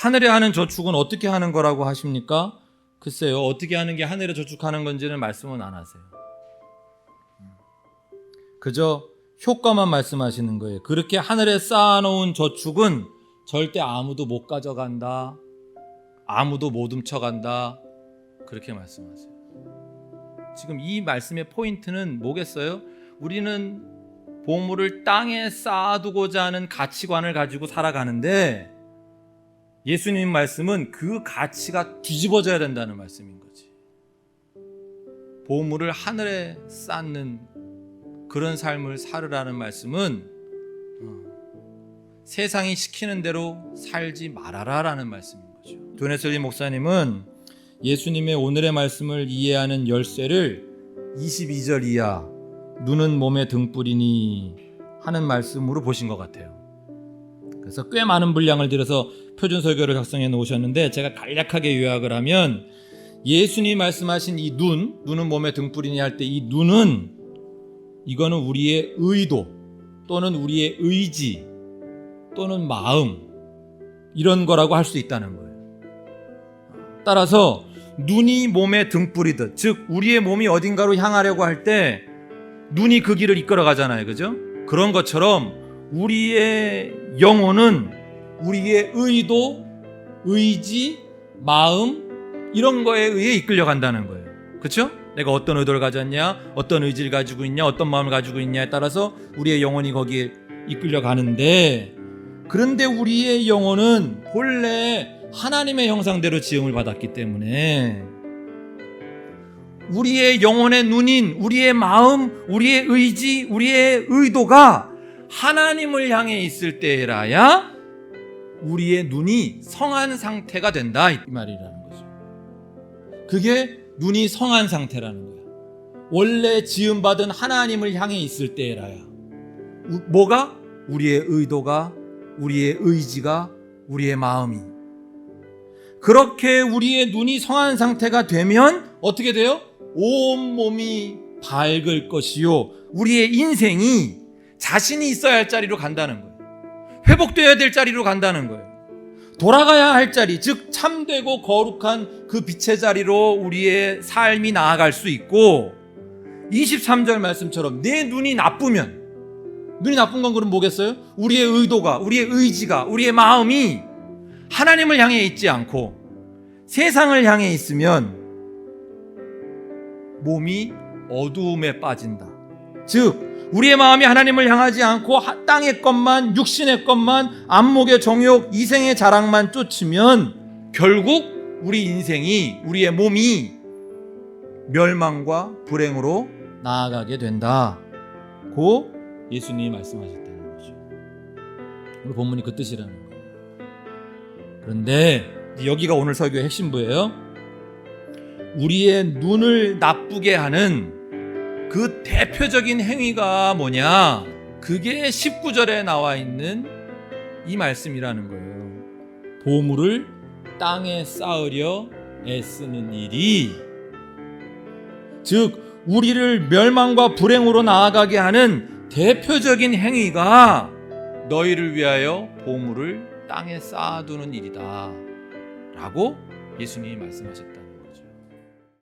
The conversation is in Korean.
하늘에 하는 저축은 어떻게 하는 거라고 하십니까? 글쎄요, 어떻게 하는 게 하늘에 저축하는 건지는 말씀은 안 하세요. 그저 효과만 말씀하시는 거예요. 그렇게 하늘에 쌓아놓은 저축은 절대 아무도 못 가져간다. 아무도 못 훔쳐간다. 그렇게 말씀하세요. 지금 이 말씀의 포인트는 뭐겠어요? 우리는 보물을 땅에 쌓아두고자 하는 가치관을 가지고 살아가는데 예수님 말씀은 그 가치가 뒤집어져야 된다는 말씀인 거지. 보물을 하늘에 쌓는 그런 삶을 살으라는 말씀은 어, 세상이 시키는 대로 살지 말아라라는 말씀인 거죠. 도네슬리 목사님은 예수님의 오늘의 말씀을 이해하는 열쇠를 22절 이하 눈은 몸의 등불이니 하는 말씀으로 보신 것 같아요. 그래서 꽤 많은 분량을 들여서 표준 설교를 작성해 놓으셨는데 제가 간략하게 요약을 하면 예수님 말씀하신 이 눈, 눈은 몸의 등불이니 할 때 이 눈은 이거는 우리의 의도 또는 우리의 의지 또는 마음 이런 거라고 할 수 있다는 거예요. 따라서 눈이 몸의 등불이듯 즉 우리의 몸이 어딘가로 향하려고 할 때 눈이 그 길을 이끌어 가잖아요. 그죠? 그런 것처럼 우리의 영혼은 우리의 의도, 의지, 마음 이런 거에 의해 이끌려 간다는 거예요. 그렇죠? 내가 어떤 의도를 가졌냐, 어떤 의지를 가지고 있냐, 어떤 마음을 가지고 있냐에 따라서 우리의 영혼이 거기에 이끌려 가는데 그런데 우리의 영혼은 본래 하나님의 형상대로 지음을 받았기 때문에 우리의 영혼의 눈인 우리의 마음, 우리의 의지, 우리의 의도가 하나님을 향해 있을 때라야 우리의 눈이 성한 상태가 된다 이 말이라는 거죠. 그게 눈이 성한 상태라는 거야. 원래 지음 받은 하나님을 향해 있을 때라야 우- 뭐가 우리의 의도가 우리의 의지가 우리의 마음이 그렇게 우리의 눈이 성한 상태가 되면 어떻게 돼요? 온 몸이 밝을 것이요. 우리의 인생이 자신이 있어야 할 자리로 간다는 거예요. 회복되어야 될 자리로 간다는 거예요. 돌아가야 할 자리, 즉 참되고 거룩한 그 빛의 자리로 우리의 삶이 나아갈 수 있고 23절 말씀처럼 내 눈이 나쁘면 눈이 나쁜 건 그럼 뭐겠어요? 우리의 의도가, 우리의 의지가, 우리의 마음이 하나님을 향해 있지 않고 세상을 향해 있으면 몸이 어두움에 빠진다. 즉, 우리의 마음이 하나님을 향하지 않고 하- 땅의 것만, 육신의 것만, 안목의 정욕, 이생의 자랑만 쫓으면 결국 우리 인생이, 우리의 몸이 멸망과 불행으로 나아가게 된다. 고 예수님이 말씀하셨다는 거죠. 오늘 본문이 그 뜻이라는 거예요. 그런데 여기가 오늘 설교의 핵심부예요. 우리의 눈을 나쁘게 하는 그 대표적인 행위가 뭐냐? 그게 19절에 나와 있는 이 말씀이라는 거예요. 보물을 땅에 쌓으려 애쓰는 일이 즉 우리를 멸망과 불행으로 나아가게 하는 대표적인 행위가 너희를 위하여 보물을 땅에 쌓아두는 일이다. 라고 예수님이 말씀하셨다.